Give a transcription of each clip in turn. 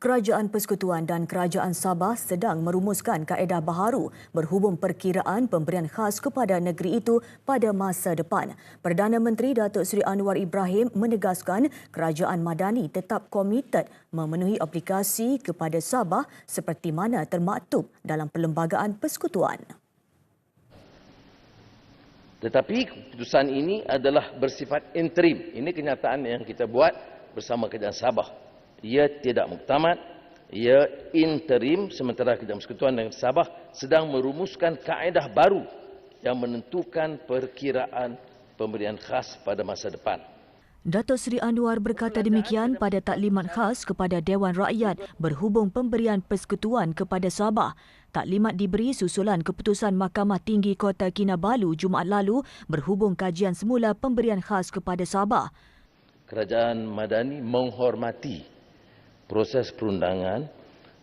Kerajaan Persekutuan dan Kerajaan Sabah sedang merumuskan kaedah baharu berhubung perkiraan pemberian khas kepada negeri itu pada masa depan. Perdana Menteri Datuk Seri Anwar Ibrahim menegaskan kerajaan Madani tetap komited memenuhi obligasi kepada Sabah seperti mana termaktub dalam Perlembagaan Persekutuan. Tetapi keputusan ini adalah bersifat interim. Ini kenyataan yang kita buat bersama kerajaan Sabah ia tidak muktamad, ia interim sementara Kerajaan Persekutuan dan Sabah sedang merumuskan kaedah baru yang menentukan perkiraan pemberian khas pada masa depan. Datuk Seri Anwar berkata demikian pada taklimat khas kepada Dewan Rakyat berhubung pemberian persekutuan kepada Sabah. Taklimat diberi susulan keputusan Mahkamah Tinggi Kota Kinabalu Jumaat lalu berhubung kajian semula pemberian khas kepada Sabah. Kerajaan Madani menghormati proses perundangan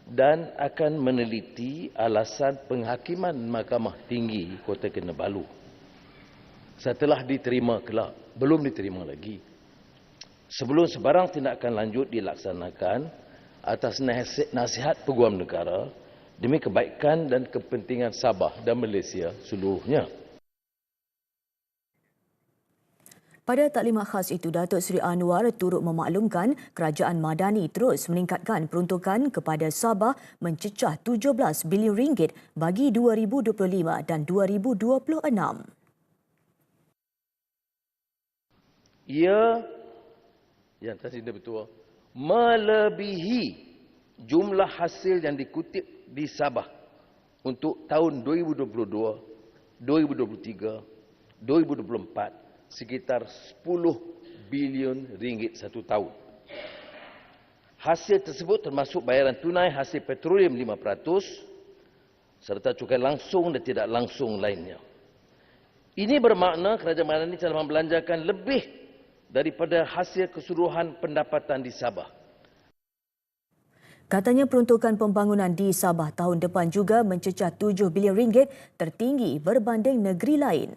dan akan meneliti alasan penghakiman Mahkamah Tinggi Kota Kinabalu. Setelah diterima kelak, belum diterima lagi. Sebelum sebarang tindakan lanjut dilaksanakan atas nasihat Peguam Negara demi kebaikan dan kepentingan Sabah dan Malaysia seluruhnya. Pada taklimat khas itu, Datuk Seri Anwar turut memaklumkan kerajaan Madani terus meningkatkan peruntukan kepada Sabah mencecah 17 bilion ringgit bagi 2025 dan 2026. Ia yang tadi dia betul melebihi jumlah hasil yang dikutip di Sabah untuk tahun 2022, 2023, 2024 sekitar 10 bilion ringgit satu tahun. Hasil tersebut termasuk bayaran tunai hasil petroleum 5% serta cukai langsung dan tidak langsung lainnya. Ini bermakna kerajaan Madani telah membelanjakan lebih daripada hasil keseluruhan pendapatan di Sabah. Katanya peruntukan pembangunan di Sabah tahun depan juga mencecah 7 bilion ringgit tertinggi berbanding negeri lain.